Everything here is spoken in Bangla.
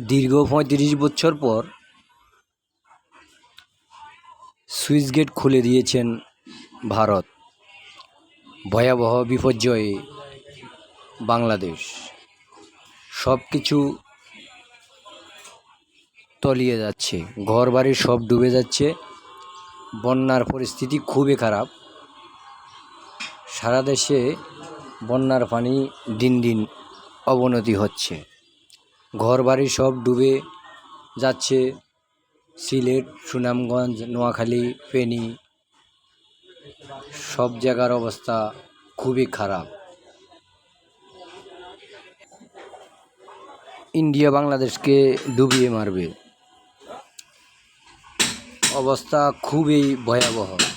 দীর্ঘ পঁয়ত্রিশ বছর পর সুইচ গেট খুলে দিয়েছেন ভারত। ভয়াবহ বিপর্যয়ে বাংলাদেশ। সব কিছু তলিয়ে যাচ্ছে। ঘর বাড়ি সব ডুবে যাচ্ছে। বন্যার পরিস্থিতি খুবই খারাপ। সারা দেশে বন্যার পানি দিন দিন অবনতি হচ্ছে। ঘর বাড়ি সব ডুবে যাচ্ছে। সিলেট, সুনামগঞ্জ, নোয়াখালী, ফেনী, সব জায়গার অবস্থা খুবই খারাপ। ইন্ডিয়া বাংলাদেশকে ডুবিয়ে মারবে। অবস্থা খুবই ভয়াবহ।